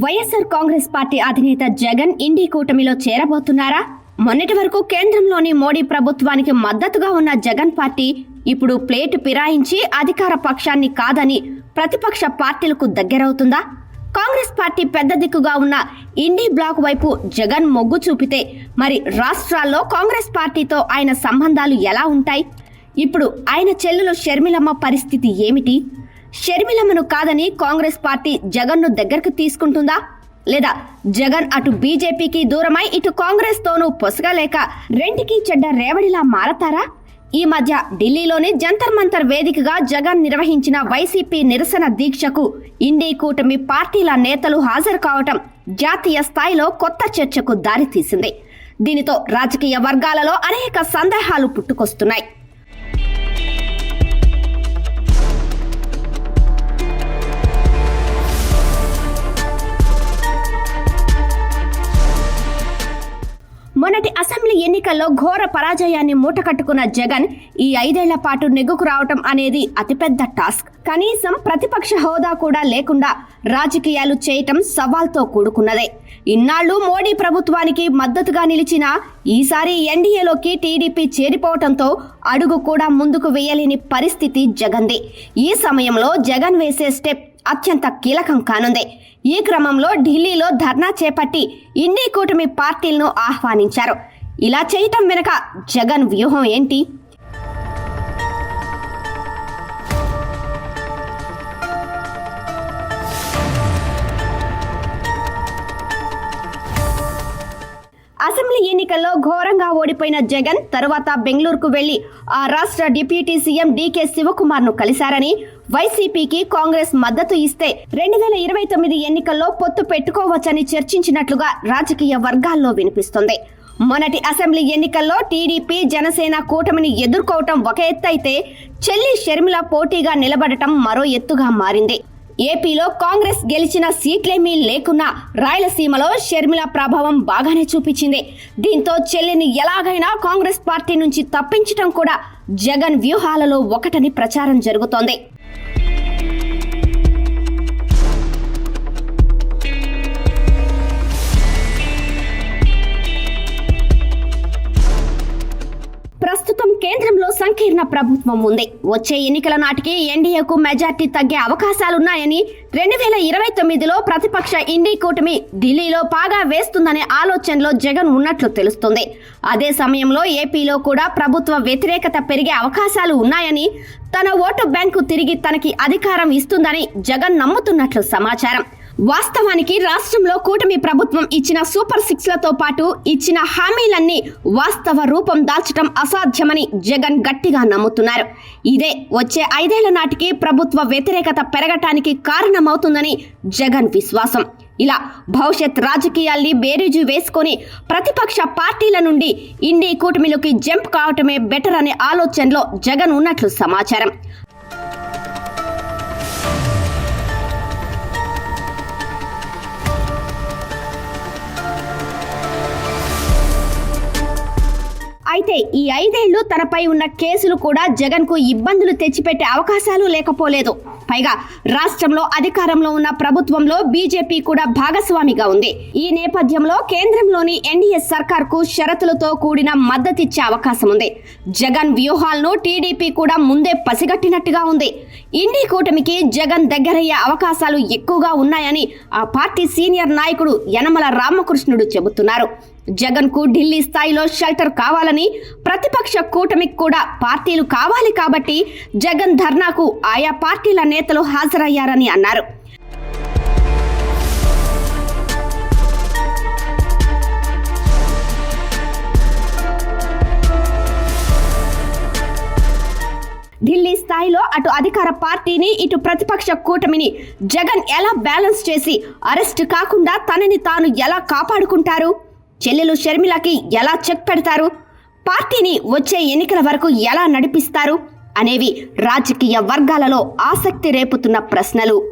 YSR Congress party అధినేత జగన్ ఇండి కూటమిలో చేరబోతున్నారా? మొన్నటి వరకు కేంద్రంలోని మోడీ ప్రభుత్వానికి మద్దతుగా ఉన్న జగన్ పార్టీ ఇప్పుడు ప్లేటు పిరాయించి అధికార పక్షాన్ని కాదని ప్రతిపక్ష పార్టీలకు దగ్గరవుతుందా? కాంగ్రెస్ పార్టీ పెద్ద దిక్కుగా ఉన్న ఇండి బ్లాక్ వైపు జగన్ మొగ్గు చూపితే మరి రాష్ట్రాల్లో కాంగ్రెస్ పార్టీతో ఆయన సంబంధాలు ఎలా ఉంటాయి? ఇప్పుడు ఆయన చెల్లెలు షర్మిలమ్మ పరిస్థితి ఏమిటి? షర్మిలమ్మను కాదని కాంగ్రెస్ పార్టీ జగన్ను దగ్గరకు తీసుకుంటుందా? లేదా జగన్ అటు బీజేపీకి దూరమై ఇటు కాంగ్రెస్ తోనూ పొసగలేక రెంటికి చెడ్డ రేవడిలా మారతారా? ఈ మధ్య ఢిల్లీలోని జంతర్ మంతర్ వేదికగా జగన్ నిర్వహించిన వైసీపీ నిరసన దీక్షకు ఇండీ కూటమి పార్టీల నేతలు హాజరు కావటం జాతీయ స్థాయిలో కొత్త చర్చకు దారితీసింది. దీనితో రాజకీయ వర్గాలలో అనేక సందేహాలు పుట్టుకొస్తున్నాయి. ఎన్నికల్లో ఘోర పరాజయాన్ని మూటకట్టుకున్న జగన్ ఈ ఐదేళ్ళ పాటు నెగ్గుకు రావటం అనేది అతిపెద్ద టాస్క్. కనీసం ప్రతిపక్ష హోదా కూడా లేకుండా రాజకీయాలు చేయటం సవాల్తో కూడుకున్నదే. ఇన్నాళ్ళు మోడీ ప్రభుత్వానికి మద్దతుగా నిలిచిన ఈసారి ఎన్డీఏలోకి టీడీపీ చేరిపోవటంతో అడుగు కూడా ముందుకు వేయలేని పరిస్థితి జగన్ది ఈ సమయంలో జగన్ వేసే స్టెప్ అత్యంత కీలకం కానుంది. ఈ క్రమంలో ఢిల్లీలో ధర్నా చేపట్టి ఇండి కూటమి పార్టీలను ఆహ్వానించారు. ఇలా చేయటం వెనుక జగన్ వ్యూహం ఏంటి? అసెంబ్లీ ఎన్నికల్లో ఘోరంగా ఓడిపోయిన జగన్ తరువాత బెంగళూరుకు వెళ్ళి ఆ రాష్ట్ర డిప్యూటీ సీఎం డీకే శివకుమార్ను కలిశారని వైసీపీకి కాంగ్రెస్ మద్దతు ఇస్తే రెండు వేల ఇరవై తొమ్మిది ఎన్నికల్లో పొత్తు పెట్టుకోవచ్చని చర్చించినట్లుగా రాజకీయ వర్గాల్లో వినిపిస్తుంది. మొన్నటి అసెంబ్లీ ఎన్నికల్లో టీడీపీ జనసేన కూటమిని ఎదుర్కోవటం ఒక ఎత్తు అయితే చెల్లి షర్మిల పోటీగా నిలబడటం మరో ఎత్తుగా మారింది. ఏపీలో కాంగ్రెస్ గెలిచిన సీట్లేమీ లేకున్నా రాయలసీమలో షర్మిల ప్రభావం బాగానే చూపించింది. దీంతో చెల్లిని ఎలాగైనా కాంగ్రెస్ పార్టీ నుంచి తప్పించటం కూడా జగన్ వ్యూహాలలో ఒకటని ప్రచారం జరుగుతోంది. కేంద్రంలో సంకీర్ణ ప్రభుత్వం ఉంది. వచ్చే ఎన్నికల నాటికి ఎన్డీఏకు మెజార్టీ తగ్గే అవకాశాలున్నాయని రెండు వేల ఇరవై తొమ్మిదిలో ప్రతిపక్ష ఇండీ కూటమి ఢిల్లీలో పాగా వేస్తుందనే ఆలోచనలో జగన్ ఉన్నట్లు తెలుస్తుంది. అదే సమయంలో ఏపీలో కూడా ప్రభుత్వ వ్యతిరేకత పెరిగే అవకాశాలు ఉన్నాయని తన ఓటు బ్యాంకు తిరిగి తనకి అధికారం ఇస్తుందని జగన్ నమ్ముతున్నట్లు సమాచారం. వాస్తవానికి రాష్ట్రంలో కూటమి ప్రభుత్వం ఇచ్చిన సూపర్ సిక్స్లతో పాటు ఇచ్చిన హామీలన్నీ వాస్తవ రూపం దాల్చడం అసాధ్యమని జగన్ గట్టిగా నమ్ముతున్నారు. ఇదే వచ్చే ఐదేళ్ళ నాటికి ప్రభుత్వ వ్యతిరేకత పెరగటానికి కారణమవుతుందని జగన్ విశ్వాసం. ఇలా భవిష్యత్ రాజకీయాల్ని బేరీజు వేసుకొని ప్రతిపక్ష పార్టీల నుండి ఇండి కూటమిలోకి జంప్ కావటమే బెటర్ అనే ఆలోచనలో జగన్ ఉన్నట్లు సమాచారం. అయితే ఈ ఐదేళ్ళు తనపై ఉన్న కేసులు కూడా జగన్కు ఇబ్బందులు తెచ్చిపెట్టే అవకాశాలు లేకపోలేదు. పైగా రాష్ట్రంలో అధికారంలో ఉన్న ప్రభుత్వంలో బీజేపీ కూడా భాగస్వామిగా ఉంది. ఈ నేపథ్యంలో కేంద్రంలోని ఎన్డీఏ సర్కార్కు షరతులతో కూడిన మద్దతిచ్చే అవకాశం ఉంది. జగన్ వ్యూహాలను టీడీపీ కూడా ముందే పసిగట్టినట్టుగా ఉంది. ఇండి కూటమికి జగన్ దగ్గరయ్యే అవకాశాలు ఎక్కువగా ఉన్నాయని ఆ పార్టీ సీనియర్ నాయకుడు యనమల రామకృష్ణుడు చెబుతున్నారు. జగన్కు ఢిల్లీ స్థాయిలో షెల్టర్ కావాలని ప్రతిపక్ష కూటమికి కూడా పార్టీలు కావాలి కాబట్టి జగన్ ధర్నాకు ఆయా పార్టీల నేతలు హాజరయ్యారని అన్నారు. ఢిల్లీ స్థాయిలో అటు అధికార పార్టీని ఇటు ప్రతిపక్ష కూటమిని జగన్ ఎలా బ్యాలెన్స్ చేసి అరెస్ట్ కాకుండా తనని తాను ఎలా కాపాడుకుంటారు? చెల్లెలు షర్మిలకి ఎలా చెక్ పెడతారు? పార్టీని వచ్చే ఎన్నికల వరకు ఎలా నడిపిస్తారు? అనేవి రాజకీయ వర్గాలలో ఆసక్తి రేపుతున్న ప్రశ్నలు.